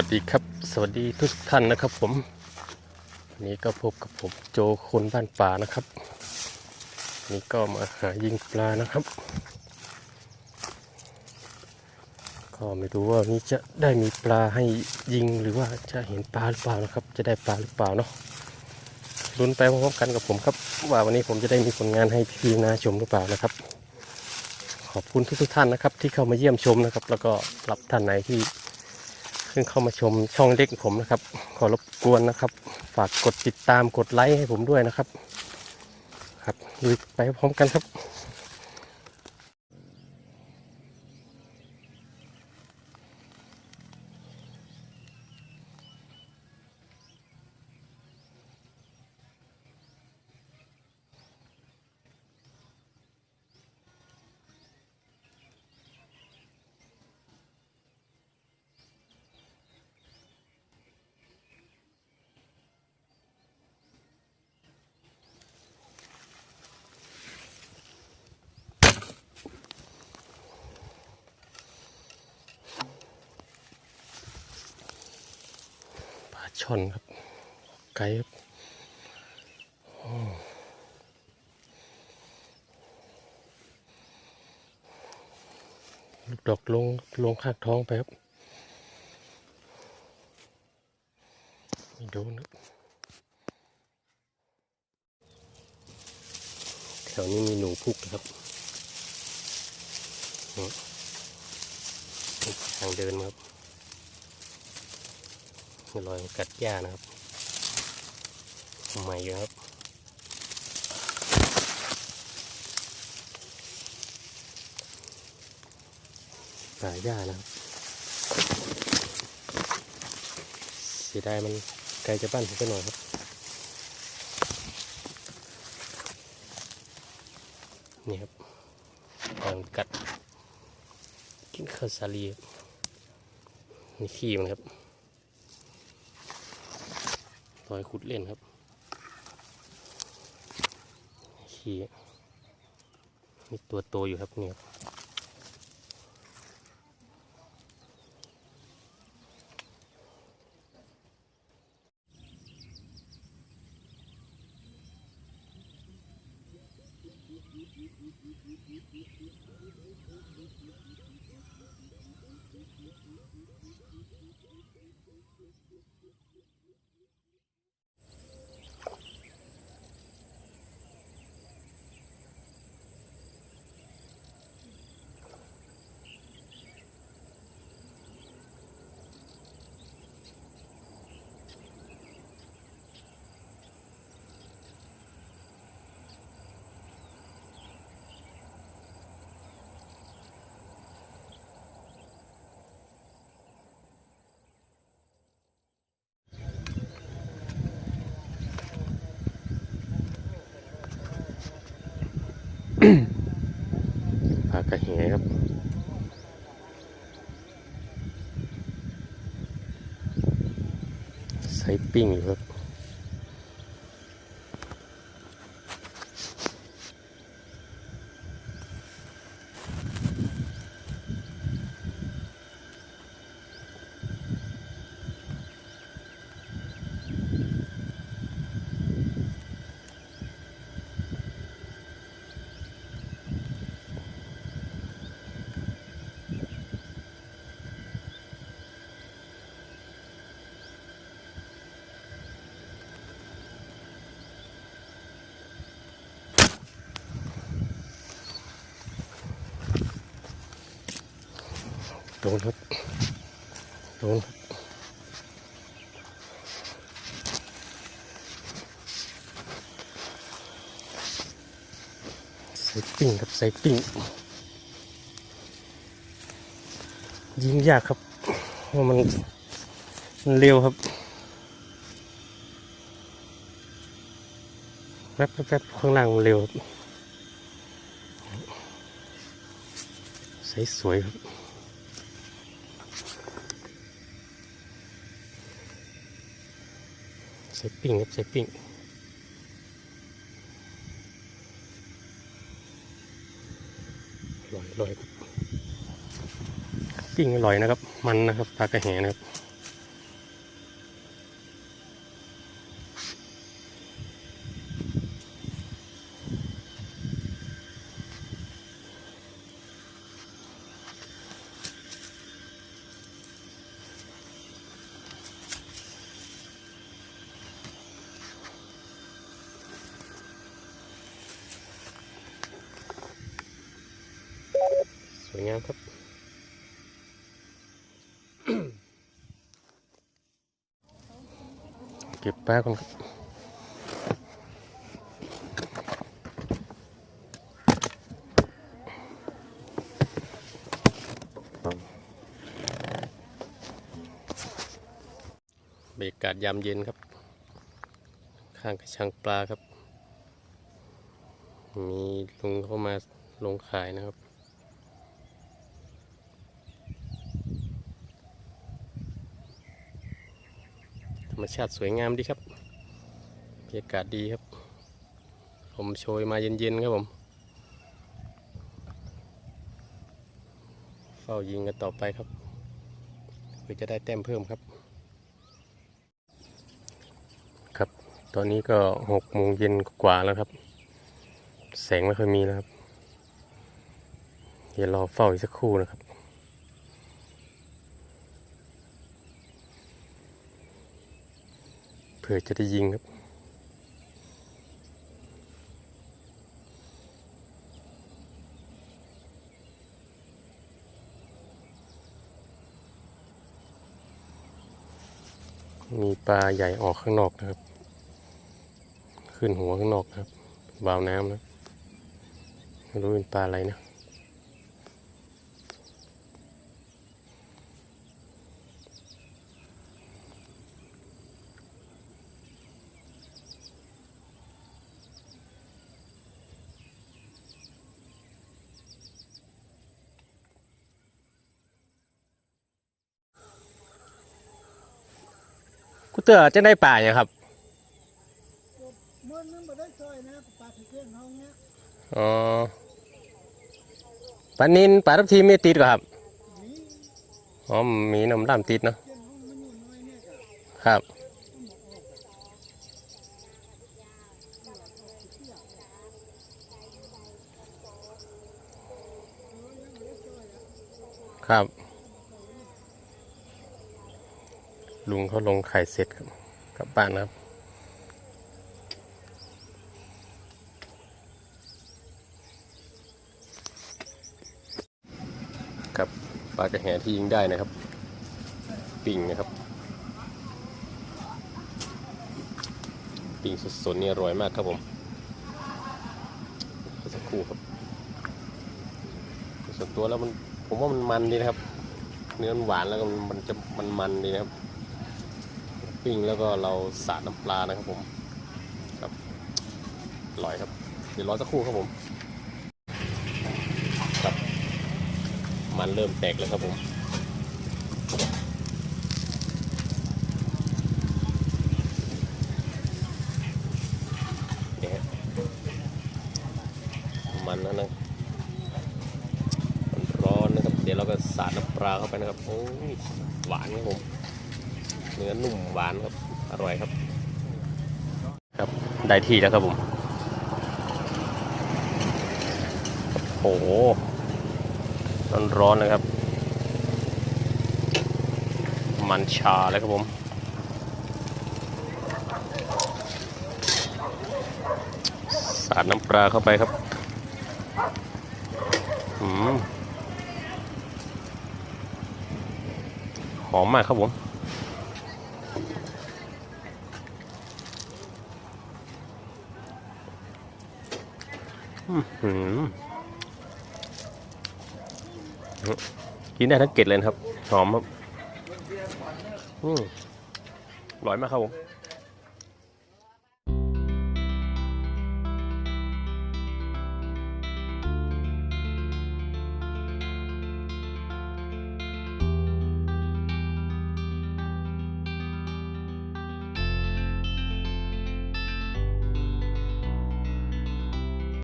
วัสดีครับ สวัสดีทุกท่านนะครับผมวันนี้ก็พบกับผมโจคนบ้านป่านะครับ นี่ก็มาหายิงปลานะครับ ก็ไม่รู้ว่านี้จะได้มีปลาให้ยิงหรือว่าจะเห็นปลาหรือเปล่านะครับ จะได้ปลาหรือเปล่าเนาะลุ้นไปพร้อมๆกันกับผมครับ ว่าวันนี้ผมจะได้มีผลงานให้พี่ๆนาชมหรือเปล่านะครับ ขอบคุณทุกๆท่านนะครับ ที่เข้ามาเยี่ยมชมนะครับ แล้วก็รับท่านไหนที่ พิ่งเข้ามาชมช่องเล็กผมนะครับ ขอรบกวนนะครับ ฝากกดติดตามกดไลค์ให้ผมด้วยนะครับ ครับลุยไปพร้อมกันครับ ช่อนครับ ไก่ครับลูกดอกลงลงข้างท้องไปครับไม่โดนครับแถวนี้มีหนูพุกนะครับนี่ทางเดินมาครับ มีรอยกัดหญ้านะครับใหม่อยู่ครับป่าหญ้านะครับเสียดายมันไกลจากบ้านผมไปหน่อยครับนี่ครับรอนกัดกินข้าวสาลีนี่ขี้มันครับ ลอยขุดเล่นครับขี้มีตัวโตอยู่ครับเนี่ย กระแหครับใส่ปิ้งอยู่ครับ โดนครับโดนครับใส่ปิ้งครับใส่ปิ้งยิงยากครับเพราะมันมันเร็วครับแป๊บแป๊บข้างล่างมันเร็วครับใส่สวยครับ ส่ปิ้งครับใส่ปิ้งอร่อยอร่อยครับปิ้งอร่อยนะครับ มันนะครับปลากระแหนะครับ ก็บปลาก่อนครับบรรยากาศยามเย็นครับ ข้างกระชังปลาครับ มีลุงเข้ามาลงขายนะครับ รมชาติสวยงามดีครับบรรยากาศดีครับ ผมโชยมาเย็นๆครับผม เฝ้ายิงกันต่อไปครับเพื่อจะได้แต้มเพิ่มครับ ครับ ตอนนี้ก็หกโมงเย็นกว่าแล้วครับ แสงไม่ค่อยมีแล้วครับ เดี๋ยวรอเฝ้าอีกสักครู่นะครับ ผื่อจะได้ยิงครับ มีปลาใหญ่ออกข้างนอกนะครับ ขึ้นหัวข้างนอกนะครับ บาวน้ำนะไม่รู้เป็นปลาอะไรนะ เตอร์จะได้ป่าอย่างครับมันนึงมาได้ซอยนะปลาตะเกียงเฮาเนี้ยอ๋อปลานินปลาทับทิมไม่ติดเหรอครับนี่อ๋อมีน้ำดำติดเนาะเกียงเฮามันอยู่น้อยเนี่ยก็ครับ ครับ ลุงเขาลงไข่เสร็จครับกลับบ้านนะครับ ครับปลากระแหที่ยิงได้นะครับ ปิ่งนะครับ ปิ่งสดๆนี่อร่อยมากครับผมสักครู่ครับส่วนตัวแล้วมันผมว่ามันมันดีนะครับ เนื้อมันหวานแล้วก็มันมันจะมันมันดีนะครับ ปิ้งแล้วก็เราสาดน้ำปลานะครับผมครับอร่อยครับ เดี๋ยวรอสักครู่ครับผมครับ มันเริ่มแตกแล้วครับผมเนี่ยมันแล้วนะมันร้อนนะครับ เดี๋ยวเราก็สาดน้ำปลาเข้าไปนะครับ โอ้ยหวานครับผม เนื้อนุ่มหวานครับ อร่อยครับ ครับ ได้ที่แล้วครับผม โอ้โห ร้อนๆเลยครับ มันชาเลยครับผมสาดน้ำปลาเข้าไปครับอืมหอมมากครับผม อื้อหือ กินได้ทั้งเกล็ดเลยครับ หอมครับอร่อยมากครับผม